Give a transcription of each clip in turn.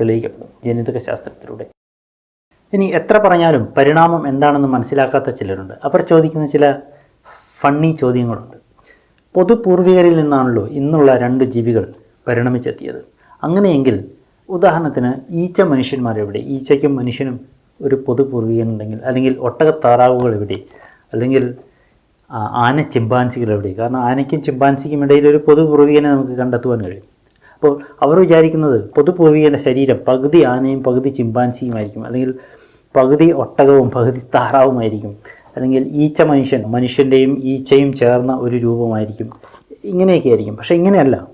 തെളിയിക്കപ്പെടും ജനിതക ശാസ്ത്രത്തിലൂടെ. ഇനി എത്ര പറഞ്ഞാലും പരിണാമം എന്താണെന്ന് മനസ്സിലാക്കാത്ത ചിലരുണ്ട്. അവർ ചോദിക്കുന്ന ചില ഫണ്ണി ചോദ്യങ്ങളുണ്ട്. പൊതുപൂർവികരിൽ നിന്നാണല്ലോ ഇന്നുള്ള രണ്ട് ജീവികൾ പരിണമിച്ചെത്തിയത്. അങ്ങനെയെങ്കിൽ ഉദാഹരണത്തിന് ഈച്ച മനുഷ്യന്മാരെവിടെ ഈച്ചയ്ക്കും മനുഷ്യനും ഒരു പൊതുപൂർവികനുണ്ടെങ്കിൽ അല്ലെങ്കിൽ ഒട്ടകത്താറാവുകൾ എവിടെ? അല്ലെങ്കിൽ ആന ചിമ്പാൻസികൾ എവിടെ? കാരണം ആനയ്ക്കും ചിമ്പാൻസിക്കും ഇടയിൽ ഒരു പൊതുപൂർവികനെ നമുക്ക് കണ്ടെത്തുവാൻ കഴിയും. അപ്പോൾ അവർ വിചാരിക്കുന്നത് പൊതുപൂർവികന്റെ ശരീരം പകുതി ആനയും പകുതി ചിമ്പാൻസിയുമായിരിക്കും അല്ലെങ്കിൽ പകുതി ഒട്ടകവും പകുതി താറാവുമായിരിക്കും അല്ലെങ്കിൽ ഈച്ച മനുഷ്യൻ മനുഷ്യന്റെയും ഈച്ചയും ചേർന്ന ഒരു രൂപമായിരിക്കും. ഇങ്ങനെയൊക്കെ ആയിരിക്കും. പക്ഷേ ഇങ്ങനെയല്ല.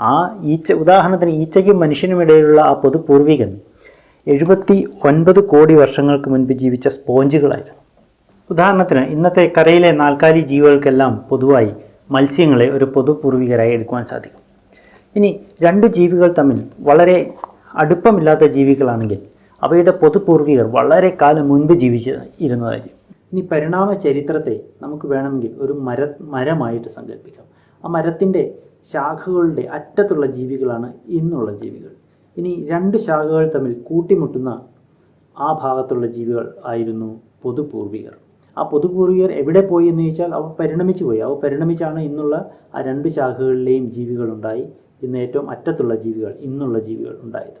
ആ ഈച്ച ഉദാഹരണത്തിന് ഈച്ചയ്ക്കും മനുഷ്യനും ഇടയിലുള്ള ആ പൊതുപൂർവികൻ എഴുപത്തി ഒൻപത് കോടി വർഷങ്ങൾക്ക് മുൻപ് ജീവിച്ച സ്പോഞ്ചുകളായിരുന്നു. ഉദാഹരണത്തിന് ഇന്നത്തെ കരയിലെ നാൽക്കാലി ജീവികൾക്കെല്ലാം പൊതുവായി മത്സ്യങ്ങളെ ഒരു പൊതുപൂർവികരായി എടുക്കുവാൻ സാധിക്കും. ഇനി രണ്ട് ജീവികൾ തമ്മിൽ വളരെ അടുപ്പമില്ലാത്ത ജീവികളാണെങ്കിൽ അവയുടെ പൊതുപൂർവികർ വളരെ കാലം മുൻപ് ജീവിച്ച് ഇരുന്നതായിരിക്കും. ഇനി പരിണാമ ചരിത്രത്തെ നമുക്ക് വേണമെങ്കിൽ ഒരു മര മരമായിട്ട് സങ്കല്പിക്കാം. ആ മരത്തിന്റെ ശാഖകളുടെ അറ്റത്തുള്ള ജീവികളാണ് ഇന്നുള്ള ജീവികൾ. ഇനി രണ്ട് ശാഖകൾ തമ്മിൽ കൂട്ടിമുട്ടുന്ന ആ ഭാഗത്തുള്ള ജീവികൾ ആയിരുന്നു പൊതുപൂർവികർ. ആ പൊതുപൂർവികർ എവിടെ പോയി എന്ന് ചോദിച്ചാൽ അവ പരിണമിച്ചു പോയി. അവ പരിണമിച്ചാണ് ഇന്നുള്ള ആ രണ്ട് ശാഖകളിലെയും ജീവികൾ ഉണ്ടായി. ഇന്ന് ഏറ്റവും അറ്റത്തുള്ള ജീവികൾ ഇന്നുള്ള ജീവികൾ ഉണ്ടായത്.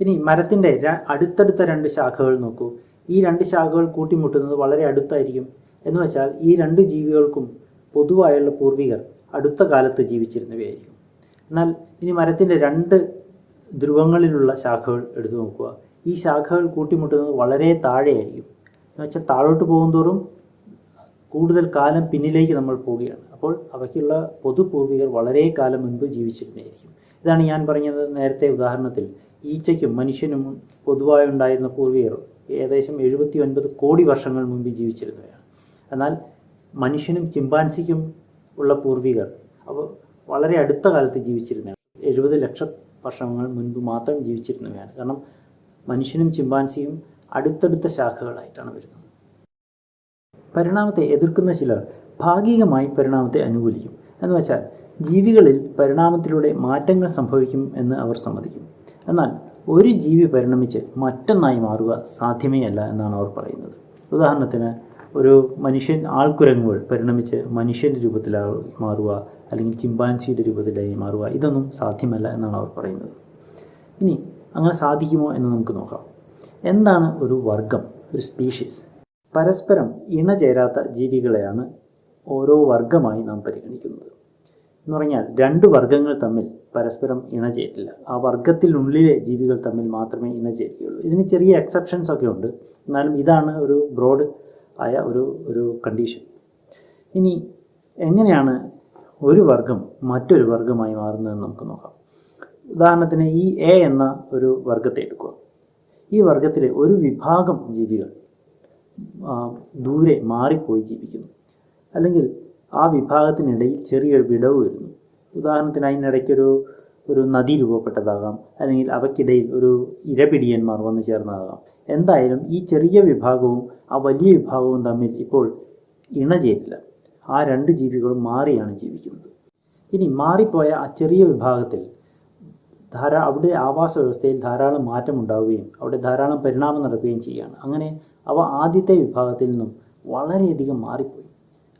ഇനി മരത്തിന്റെ അടുത്തടുത്ത രണ്ട് ശാഖകൾ നോക്കൂ. ഈ രണ്ട് ശാഖകൾ കൂട്ടിമുട്ടുന്നത് വളരെ അടുത്തായിരിക്കും. എന്ന് വെച്ചാൽ ഈ രണ്ട് ജീവികൾക്കും പൊതുവായുള്ള പൂർവികർ അടുത്ത കാലത്ത് ജീവിച്ചിരുന്നവയായിരിക്കും. എന്നാൽ ഇനി മരത്തിന്റെ രണ്ട് ധ്രുവങ്ങളിലുള്ള ശാഖകൾ എടുത്തു നോക്കുക. ഈ ശാഖകൾ കൂട്ടിമുട്ടുന്നത് വളരെ താഴെയായിരിക്കും. എന്ന് വെച്ചാൽ താഴോട്ട് പോകുന്തോറും കൂടുതൽ കാലം പിന്നിലേക്ക് നമ്മൾ പോവുകയാണ്. അപ്പോൾ അവയ്ക്കുള്ള പൊതുപൂർവികർ വളരെ കാലം മുൻപ് ജീവിച്ചിരുന്നതായിരിക്കും. ഇതാണ് ഞാൻ പറഞ്ഞത് നേരത്തെ ഉദാഹരണത്തിൽ. ഈച്ചയ്ക്കും മനുഷ്യനും പൊതുവായി ഉണ്ടായിരുന്ന പൂർവികർ ഏകദേശം എഴുപത്തി ഒൻപത് കോടി വർഷങ്ങൾ മുമ്പ് ജീവിച്ചിരുന്നവയാണ് എന്നാൽ മനുഷ്യനും ചിമ്പാൻസിക്കും ഉള്ള പൂർവികർ അവ വളരെ അടുത്ത കാലത്ത് ജീവിച്ചിരുന്നതാണ് എഴുപത് ലക്ഷം വർഷങ്ങൾ മുൻപ് മാത്രം ജീവിച്ചിരുന്നവയാണ് കാരണം മനുഷ്യനും ചിമ്പാൻസിയും അടുത്തടുത്ത ശാഖകളായിട്ടാണ് വരുന്നത്. പരിണാമത്തെ എതിർക്കുന്ന ചിലർ ഭാഗികമായി പരിണാമത്തെ അനുകൂലിക്കും. എന്ന് വെച്ചാൽ ജീവികളിൽ പരിണാമത്തിലൂടെ മാറ്റങ്ങൾ സംഭവിക്കും എന്ന് അവർ സമ്മതിക്കും. എന്നാൽ ഒരു ജീവി പരിണമിച്ച് മറ്റൊന്നായി മാറുക സാധ്യമേ അല്ല എന്നാണ് അവർ പറയുന്നത്. ഉദാഹരണത്തിന് ഒരു മനുഷ്യൻ ആൾക്കുരങ്ങുകൾ പരിണമിച്ച് മനുഷ്യന്റെ രൂപത്തിലായി മാറുക അല്ലെങ്കിൽ ചിമ്പാൻസിയുടെ രൂപത്തിലായി മാറുക ഇതൊന്നും സാധ്യമല്ല എന്നാണ് അവർ പറയുന്നത്. ഇനി അങ്ങനെ സാധിക്കുമോ എന്ന് നമുക്ക് നോക്കാം. എന്താണ് ഒരു വർഗം ഒരു സ്പീഷീസ്? പരസ്പരം ഇണചേരാത്ത ജീവികളെയാണ് ഓരോ വർഗമായി നാം പരിഗണിക്കുന്നത്. എന്ന് പറഞ്ഞാൽ രണ്ട് വർഗങ്ങൾ തമ്മിൽ പരസ്പരം ഇണചേരില്ല. ആ വർഗത്തിനുള്ളിലെ ജീവികൾ തമ്മിൽ മാത്രമേ ഇണചേരുകയുള്ളൂ. ഇതിന് ചെറിയ എക്സെപ്ഷൻസ് ഒക്കെ ഉണ്ട്. എന്നാലും ഇതാണ് ഒരു ബ്രോഡ് ആയ ഒരു ഒരു കണ്ടീഷൻ ഇനി എങ്ങനെയാണ് ഒരു വർഗം മറ്റൊരു വർഗമായി മാറുന്നതെന്ന് നമുക്ക് നോക്കാം. ഉദാഹരണത്തിന് ഈ എ എന്ന ഒരു വർഗത്തെ എടുക്കുക. ഈ വർഗത്തിലെ ഒരു വിഭാഗം ജീവികൾ ദൂരെ മാറിപ്പോയി ജീവിക്കുന്നു. അല്ലെങ്കിൽ ആ വിഭാഗത്തിനിടയിൽ ചെറിയൊരു വിടവ് വരുന്നു. ഉദാഹരണത്തിന് അതിനിടയ്ക്കൊരു ഒരു നദി രൂപപ്പെട്ടതാകാം അല്ലെങ്കിൽ അവയ്ക്കിടയിൽ ഒരു ഇരപിടിയന്മാർ വന്നു ചേർന്നതാകാം. എന്തായാലും ഈ ചെറിയ വിഭാഗവും ആ വലിയ വിഭാഗവും തമ്മിൽ ഇപ്പോൾ ഇണചേരില്ല. ആ രണ്ട് ജീവികളും മാറിയാണ് ജീവിക്കുന്നത്. ഇനി മാറിപ്പോയ ആ ചെറിയ വിഭാഗത്തിൽ ധാരാ അവിടെ ആവാസ വ്യവസ്ഥയിൽ ധാരാളം മാറ്റമുണ്ടാവുകയും അവിടെ ധാരാളം പരിണാമം നടക്കുകയും ചെയ്യുകയാണ്. അങ്ങനെ അവ ആദ്യത്തെ വിഭാഗത്തിൽ നിന്നും വളരെയധികം മാറിപ്പോയി.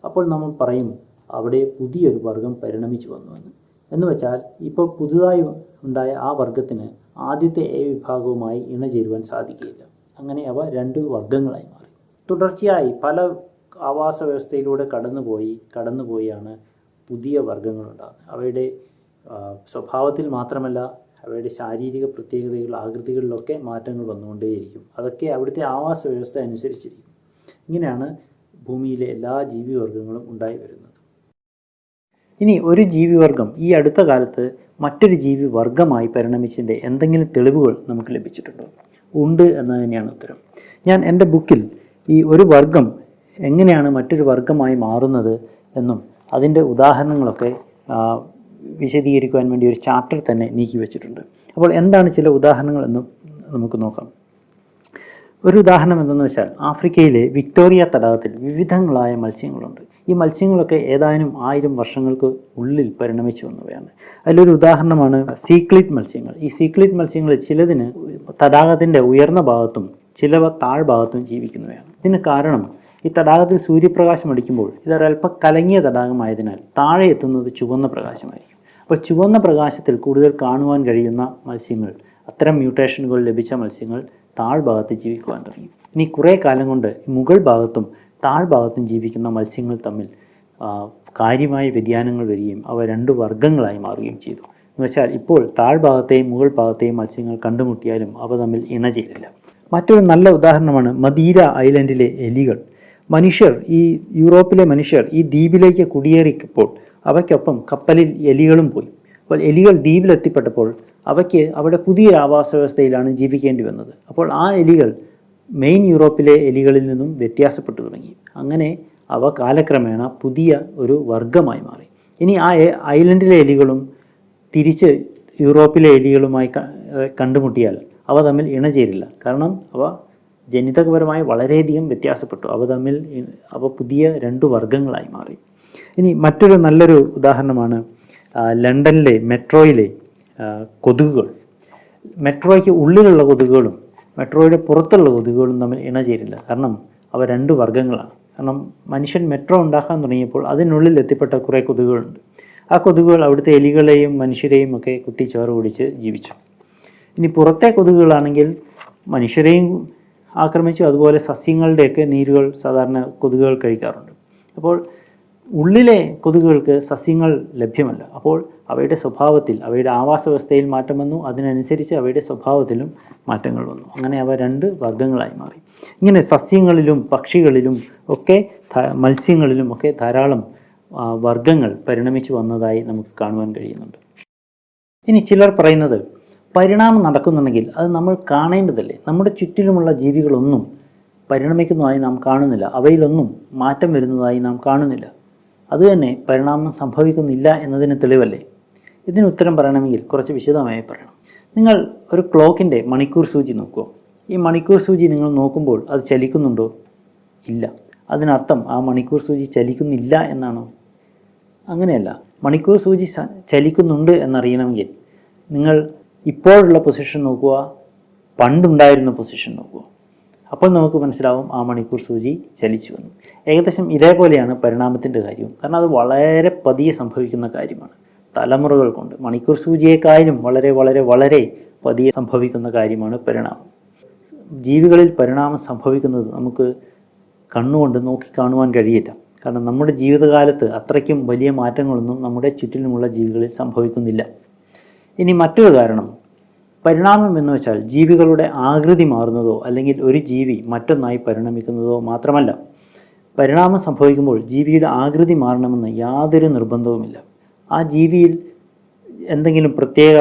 അപ്പോൾ നമ്മൾ പറയും അവിടെ പുതിയൊരു വർഗം പരിണമിച്ചു വന്നുവെന്ന് എന്ന്. വെച്ചാൽ ഇപ്പോൾ പുതുതായി ഉണ്ടായ ആ വർഗത്തിന് ആദ്യത്തെ എ വിഭാഗവുമായി ഇണചേരുവാൻ സാധിക്കുകയില്ല. അങ്ങനെ അവ രണ്ട് വർഗങ്ങളായി മാറി. തുടർച്ചയായി പല ആവാസ വ്യവസ്ഥയിലൂടെ കടന്നുപോയി കടന്നുപോയാണ് പുതിയ വർഗങ്ങൾ ഉണ്ടാകുന്നത്. അവയുടെ സ്വഭാവത്തിൽ മാത്രമല്ല അവയുടെ ശാരീരിക പ്രത്യേകതകൾ ആകൃതികളിലൊക്കെ മാറ്റങ്ങൾ വന്നുകൊണ്ടേയിരിക്കും. അതൊക്കെ അവിടുത്തെ ആവാസ വ്യവസ്ഥ അനുസരിച്ചിരിക്കും. ഇങ്ങനെയാണ് ഭൂമിയിലെ എല്ലാ ജീവിവർഗങ്ങളും ഉണ്ടായി വരുന്നത്. ഇനി ഒരു ജീവിവർഗം ഈ അടുത്ത കാലത്ത് മറ്റൊരു ജീവി വർഗമായി പരിണമിച്ചതിന്റെ എന്തെങ്കിലും തെളിവുകൾ നമുക്ക് ലഭിച്ചിട്ടുണ്ടോ? ഉണ്ട് എന്ന് തന്നെയാണ് ഉത്തരം. ഞാൻ എന്റെ ബുക്കിൽ ഈ ഒരു വർഗം എങ്ങനെയാണ് മറ്റൊരു വർഗമായി മാറുന്നത് എന്നും അതിന്റെ ഉദാഹരണങ്ങളൊക്കെ വിശദീകരിക്കുവാൻ വേണ്ടി ഒരു ചാപ്റ്റർ തന്നെ നീക്കി വെച്ചിട്ടുണ്ട്. അപ്പോൾ എന്താണ് ചില ഉദാഹരണങ്ങൾ എന്ന് നമുക്ക് നോക്കാം. ഒരു ഉദാഹരണം എന്തെന്ന് വെച്ചാൽ ആഫ്രിക്കയിലെ വിക്ടോറിയ തടാകത്തിൽ വിവിധങ്ങളായ മത്സ്യങ്ങളുണ്ട്. ഈ മത്സ്യങ്ങളൊക്കെ ഏതാനും ആയിരം വർഷങ്ങൾക്ക് ഉള്ളിൽ പരിണമിച്ചു വന്നവയാണ്. അതിലൊരു ഉദാഹരണമാണ് സീക്ലിറ്റ് മത്സ്യങ്ങൾ. ഈ സീക്ലിറ്റ് മത്സ്യങ്ങൾ ചിലതിന് തടാകത്തിന്റെ ഉയർന്ന ഭാഗത്തും ചിലവ താഴ്ഭാഗത്തും ജീവിക്കുന്നവയാണ്. ഇതിന് കാരണം ഈ തടാകത്തിൽ സൂര്യപ്രകാശം അടിക്കുമ്പോൾ ഇതൊരല്പം കലങ്ങിയ തടാകമായതിനാൽ താഴെ എത്തുന്നത് ചുവന്ന പ്രകാശമായിരിക്കും. അപ്പോൾ ചുവന്ന പ്രകാശത്തിൽ കൂടുതൽ കാണുവാൻ കഴിയുന്ന മത്സ്യങ്ങൾ അത്തരം മ്യൂട്ടേഷനുകൾ ലഭിച്ച മത്സ്യങ്ങൾ താഴ്ഭാഗത്ത് ജീവിക്കുവാൻ തുടങ്ങി. ഇനി കുറേ കാലം കൊണ്ട് മുകൾ ഭാഗത്തും താഴ്ഭാഗത്തും ജീവിക്കുന്ന മത്സ്യങ്ങൾ തമ്മിൽ കാര്യമായ വ്യതിയാനങ്ങൾ വരികയും അവ രണ്ട് വർഗങ്ങളായി മാറുകയും ചെയ്തു. എന്ന് വെച്ചാൽ ഇപ്പോൾ താഴ്ഭാഗത്തെയും മുകൾ ഭാഗത്തെയും മത്സ്യങ്ങൾ കണ്ടുമുട്ടിയാലും അവ തമ്മിൽ ഇണചേരില്ല മറ്റൊരു നല്ല ഉദാഹരണമാണ് മദീര ഐലൻഡിലെ എലികൾ. മനുഷ്യർ ഈ യൂറോപ്പിലെ മനുഷ്യർ ഈ ദ്വീപിലേക്ക് കുടിയേറിയപ്പോൾ അവയ്ക്കൊപ്പം കപ്പലിൽ എലികളും പോയി. അപ്പോൾ എലികൾ ദ്വീപിലെത്തിപ്പെട്ടപ്പോൾ അവയ്ക്ക് അവിടെ പുതിയൊരു ആവാസ വ്യവസ്ഥയിലാണ് ജീവിക്കേണ്ടി വന്നത്. അപ്പോൾ ആ എലികൾ മെയിൻ യൂറോപ്പിലെ എലികളിൽ നിന്നും വ്യത്യാസപ്പെട്ടു തുടങ്ങി. അങ്ങനെ അവ കാലക്രമേണ പുതിയ ഒരു വർഗമായി മാറി. ഇനി ആ ഐലൻഡിലെ എലികളും തിരിച്ച് യൂറോപ്പിലെ എലികളുമായി കണ്ടുമുട്ടിയാൽ അവ തമ്മിൽ ഇണചേരില്ല. കാരണം അവ ജനിതകപരമായി വളരെയധികം വ്യത്യാസപ്പെട്ടു. അവ തമ്മിൽ അവ പുതിയ രണ്ട് വർഗങ്ങളായി മാറി. ഇനി മറ്റൊരു നല്ലൊരു ഉദാഹരണമാണ് ലണ്ടനിലെ മെട്രോയിലെ കൊതുകുകൾ. മെട്രോയ്ക്ക് ഉള്ളിലുള്ള കൊതുകുകളും മെട്രോയുടെ പുറത്തുള്ള കൊതുകുകളും തമ്മിൽ ഇണചേരില്ല. കാരണം അവ രണ്ട് വർഗങ്ങളാണ്. കാരണം മനുഷ്യൻ മെട്രോ ഉണ്ടാക്കാൻ തുടങ്ങിയപ്പോൾ അതിനുള്ളിൽ എത്തിപ്പെട്ട കുറേ കൊതുകുകളുണ്ട്. ആ കൊതുകുകൾ അവിടുത്തെ എലികളെയും മനുഷ്യരെയും ഒക്കെ കുത്തി ചോറ് കുടിച്ച് ജീവിച്ചു. ഇനി പുറത്തെ കൊതുകുകളാണെങ്കിൽ മനുഷ്യരെയും ആക്രമിച്ചു. അതുപോലെ സസ്യങ്ങളുടെയൊക്കെ നീരുകൾ സാധാരണ കൊതുകുകൾ കഴിക്കാറുണ്ട്. അപ്പോൾ ഉള്ളിലെ കൊതുകുകൾക്ക് സസ്യങ്ങൾ ലഭ്യമല്ല. അപ്പോൾ അവയുടെ സ്വഭാവത്തിൽ അവയുടെ ആവാസ വ്യവസ്ഥയിൽ മാറ്റം വന്നു. അതിനനുസരിച്ച് അവയുടെ സ്വഭാവത്തിലും മാറ്റങ്ങൾ വന്നു. അങ്ങനെ അവ രണ്ട് വർഗങ്ങളായി മാറി. ഇങ്ങനെ സസ്യങ്ങളിലും പക്ഷികളിലും ഒക്കെ മത്സ്യങ്ങളിലും ഒക്കെ ധാരാളം വർഗങ്ങൾ പരിണമിച്ചു വന്നതായി നമുക്ക് കാണുവാൻ കഴിയുന്നുണ്ട്. ഇനി ചിലർ പറയുന്നത് പരിണാമം നടക്കുന്നുണ്ടെങ്കിൽ അത് നമ്മൾ കാണേണ്ടതല്ലേ? നമ്മുടെ ചുറ്റിലുമുള്ള ജീവികളൊന്നും പരിണമിക്കുന്നതായി നാം കാണുന്നില്ല. അവയിലൊന്നും മാറ്റം വരുന്നതായി നാം കാണുന്നില്ല. അതുതന്നെ പരിണാമം സംഭവിക്കുന്നില്ല എന്നതിന് തെളിവല്ലേ? ഇതിന് ഉത്തരം പറയണമെങ്കിൽ കുറച്ച് വിശദമായി പറയണം. നിങ്ങൾ ഒരു ക്ലോക്കിന്റെ മണിക്കൂർ സൂചി നോക്കുക ഈ മണിക്കൂർ സൂചി നിങ്ങൾ നോക്കുമ്പോൾ അത് ചലിക്കുന്നുണ്ടോ? ഇല്ല. അതിനർത്ഥം ആ മണിക്കൂർ സൂചി ചലിക്കുന്നില്ല എന്നാണോ? അങ്ങനെയല്ല. മണിക്കൂർ സൂചി ചലിക്കുന്നുണ്ട് എന്നറിയണമെങ്കിൽ നിങ്ങൾ ഇപ്പോഴുള്ള പൊസിഷൻ നോക്കുക പണ്ടുണ്ടായിരുന്ന പൊസിഷൻ നോക്കുക അപ്പോൾ നമുക്ക് മനസ്സിലാവും ആ മണിക്കൂർ സൂചി ചലിച്ചു എന്ന്. ഏകദേശം ഇതേപോലെയാണ് പരിണാമത്തിന്റെ കാര്യവും. കാരണം അത് വളരെ പതിയെ സംഭവിക്കുന്ന കാര്യമാണ്. തലമുറകൾ കൊണ്ട് മണിക്കൂർ സൂചിയേക്കാളും വളരെ വളരെ വളരെ പതിയെ സംഭവിക്കുന്ന കാര്യമാണ് പരിണാമം. ജീവികളിൽ പരിണാമം സംഭവിക്കുന്നത് നമുക്ക് കണ്ണുകൊണ്ട് നോക്കി കാണുവാൻ കഴിയില്ല. കാരണം നമ്മുടെ ജീവിതകാലത്ത് അത്രയ്ക്കും വലിയ മാറ്റങ്ങളൊന്നും നമ്മുടെ ചുറ്റിലുമുള്ള ജീവികളിൽ സംഭവിക്കുന്നില്ല. ഇനി മറ്റൊരു കാരണം. പരിണാമം എന്ന് വെച്ചാൽ ജീവികളുടെ ആകൃതി മാറുന്നതോ അല്ലെങ്കിൽ ഒരു ജീവി മറ്റൊന്നായി പരിണമിക്കുന്നതോ മാത്രമല്ല പരിണാമം സംഭവിക്കുമ്പോൾ ജീവിയുടെ ആകൃതി മാറണമെന്ന് യാതൊരു നിർബന്ധവുമില്ല. ആ ജീവിയിൽ എന്തെങ്കിലും പ്രത്യേക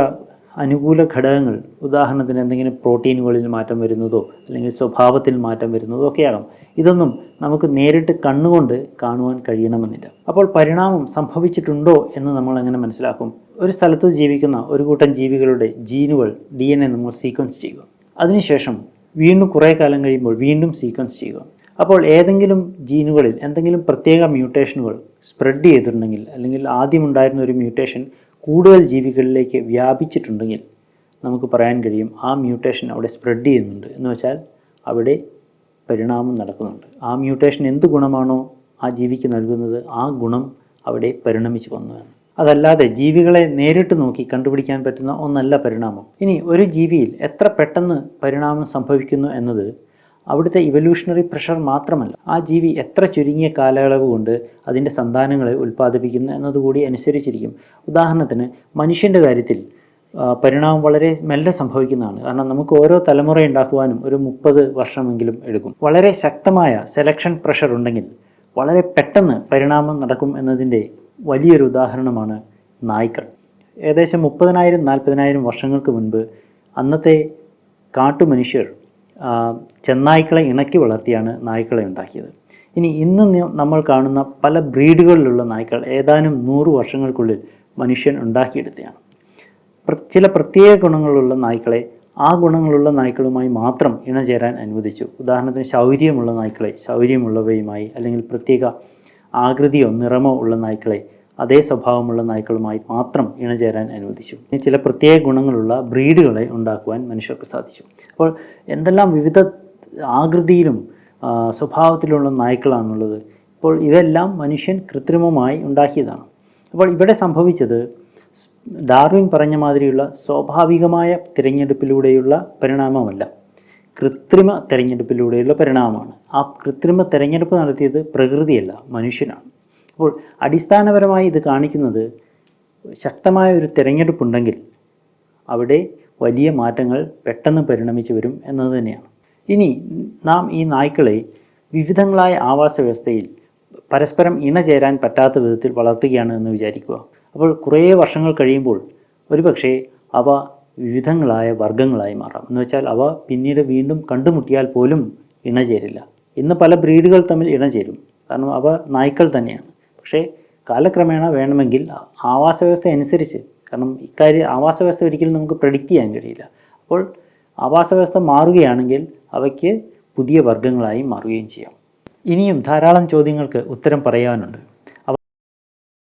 അനുകൂല ഘടകങ്ങൾ ഉദാഹരണത്തിന് എന്തെങ്കിലും പ്രോട്ടീനുകളിൽ മാറ്റം വരുന്നതോ അല്ലെങ്കിൽ സ്വഭാവത്തിൽ മാറ്റം വരുന്നതോ ഒക്കെയാകാം. ഇതൊന്നും നമുക്ക് നേരിട്ട് കണ്ണുകൊണ്ട് കാണുവാൻ കഴിയണമെന്നില്ല. അപ്പോൾ പരിണാമം സംഭവിച്ചിട്ടുണ്ടോ എന്ന് നമ്മൾ എങ്ങനെ മനസ്സിലാക്കും? ഒരു സ്ഥലത്ത് ജീവിക്കുന്ന ഒരു കൂട്ടം ജീവികളുടെ ജീനുകൾ ഡി എൻ എ നമ്മൾ സീക്വൻസ് ചെയ്യുക. അതിനുശേഷം വീണ്ടും കുറേ കാലം കഴിയുമ്പോൾ വീണ്ടും സീക്വൻസ് ചെയ്യുക. അപ്പോൾ ഏതെങ്കിലും ജീനുകളിൽ എന്തെങ്കിലും പ്രത്യേക മ്യൂട്ടേഷനുകൾ സ്പ്രെഡ് ചെയ്തിട്ടുണ്ടെങ്കിൽ അല്ലെങ്കിൽ ആദ്യം ഉണ്ടായിരുന്ന ഒരു മ്യൂട്ടേഷൻ കൂടുതൽ ജീവികളിലേക്ക് വ്യാപിച്ചിട്ടുണ്ടെങ്കിൽ നമുക്ക് പറയാൻ കഴിയും ആ മ്യൂട്ടേഷൻ അവിടെ സ്പ്രെഡ് ചെയ്യുന്നുണ്ട്. എന്ന് വെച്ചാൽ അവിടെ പരിണാമം നടക്കുന്നുണ്ട്. ആ മ്യൂട്ടേഷൻ എന്ത് ഗുണമാണോ ആ ജീവിക്ക് നൽകുന്നത് ആ ഗുണം അവിടെ പരിണമിച്ചു വന്നതാണ് അതല്ലാതെ ജീവികളെ നേരിട്ട് നോക്കി കണ്ടുപിടിക്കാൻ പറ്റുന്ന ഒന്നല്ല പരിണാമം. ഇനി ഒരു ജീവിയിൽ എത്ര പെട്ടെന്ന് പരിണാമം സംഭവിക്കുന്നു എന്നത് അവിടുത്തെ ഇവല്യൂഷണറി പ്രഷർ മാത്രമല്ല ആ ജീവി എത്ര ചുരുങ്ങിയ കാലയളവ് കൊണ്ട് അതിന്റെ സന്താനങ്ങളെ ഉൽപ്പാദിപ്പിക്കുന്നു എന്നതുകൂടി അനുസരിച്ചിരിക്കും. ഉദാഹരണത്തിന് മനുഷ്യന്റെ കാര്യത്തിൽ പരിണാമം വളരെ മെല്ലെ സംഭവിക്കുന്നതാണ്. കാരണം നമുക്ക് ഓരോ തലമുറ ഉണ്ടാക്കുവാനും ഒരു മുപ്പത് വർഷമെങ്കിലും എടുക്കും. വളരെ ശക്തമായ സെലക്ഷൻ പ്രഷർ ഉണ്ടെങ്കിൽ വളരെ പെട്ടെന്ന് പരിണാമം നടക്കും എന്നതിന്റെ വലിയൊരു ഉദാഹരണമാണ് നായ്ക്കൾ. ഏകദേശം മുപ്പതിനായിരം നാൽപ്പതിനായിരം വർഷങ്ങൾക്ക് മുൻപ് അന്നത്തെ കാട്ടു മനുഷ്യർ ചെന്നായ്ക്കളെ ഇണക്കി വളർത്തിയാണ് നായ്ക്കളെ ഉണ്ടാക്കിയത്. ഇനി ഇന്ന് നമ്മൾ കാണുന്ന പല ബ്രീഡുകളിലുള്ള നായ്ക്കൾ ഏതാനും നൂറ് വർഷങ്ങൾക്കുള്ളിൽ മനുഷ്യൻ ഉണ്ടാക്കിയെടുത്തതാണ് ചില പ്രത്യേക ഗുണങ്ങളുള്ള നായ്ക്കളെ ആ ഗുണങ്ങളുള്ള നായ്ക്കളുമായി മാത്രം ഇണചേരാൻ അനുവദിച്ചു. ഉദാഹരണത്തിന് ശൗര്യമുള്ള നായ്ക്കളെ ശൗര്യമുള്ളവയുമായി അല്ലെങ്കിൽ പ്രത്യേക ആകൃതിയോ നിറമോ ഉള്ള നായ്ക്കളെ അതേ സ്വഭാവമുള്ള നായ്ക്കളുമായി മാത്രം ഇണചേരാൻ അനുവദിച്ചു. ചില പ്രത്യേക ഗുണങ്ങളുള്ള ബ്രീഡുകളെ ഉണ്ടാക്കുവാൻ മനുഷ്യർക്ക് സാധിച്ചു. അപ്പോൾ എന്തെല്ലാം വിവിധ ആകൃതിയിലും സ്വഭാവത്തിലുള്ള നായ്ക്കളാണുള്ളത്? ഇപ്പോൾ ഇതെല്ലാം മനുഷ്യൻ കൃത്രിമമായി ഉണ്ടാക്കിയതാണ്. അപ്പോൾ ഇവിടെ സംഭവിച്ചത് ഡാർവിൻ പറഞ്ഞ മാതിരിയുള്ള സ്വാഭാവികമായ തിരഞ്ഞെടുപ്പിലൂടെയുള്ള പരിണാമമല്ല. കൃത്രിമ തിരഞ്ഞെടുപ്പിലൂടെയുള്ള പരിണാമമാണ്. ആ കൃത്രിമ തിരഞ്ഞെടുപ്പ് നടത്തിയത് പ്രകൃതിയല്ല മനുഷ്യനാണ്. അപ്പോൾ അടിസ്ഥാനപരമായി ഇത് കാണിക്കുന്നത് ശക്തമായ ഒരു തിരഞ്ഞെടുപ്പുണ്ടെങ്കിൽ അവിടെ വലിയ മാറ്റങ്ങൾ പെട്ടെന്ന് പരിണമിച്ചു വരും എന്നത് തന്നെയാണ്. ഇനി നാം ഈ നായ്ക്കളെ വിവിധങ്ങളായ ആവാസ വ്യവസ്ഥയിൽ പരസ്പരം ഇണചേരാൻ പറ്റാത്ത വിധത്തിൽ വളർത്തുകയാണ് എന്ന് വിചാരിക്കുക. അപ്പോൾ കുറേ വർഷങ്ങൾ കഴിയുമ്പോൾ ഒരുപക്ഷെ അവ വിവിധങ്ങളായ വർഗങ്ങളായി മാറാം. എന്ന് വെച്ചാൽ അവ പിന്നീട് വീണ്ടും കണ്ടുമുട്ടിയാൽ പോലും ഇണചേരില്ല. ഇന്ന് പല ബ്രീഡുകൾ തമ്മിൽ ഇണചേരും. കാരണം അവ നായ്ക്കൾ തന്നെയാണ്. പക്ഷേ കാലക്രമേണ വേണമെങ്കിൽ ആവാസ വ്യവസ്ഥ അനുസരിച്ച് കാരണം ഇക്കാര്യം ആവാസ വ്യവസ്ഥ ഒരിക്കലും നമുക്ക് പ്രഡിക്റ്റ് ചെയ്യാൻ കഴിയില്ല. അപ്പോൾ ആവാസ വ്യവസ്ഥ മാറുകയാണെങ്കിൽ അവയ്ക്ക് പുതിയ വർഗങ്ങളായി മാറുകയും ചെയ്യാം. ഇനിയും ധാരാളം ചോദ്യങ്ങൾക്ക് ഉത്തരം പറയാനുണ്ട്.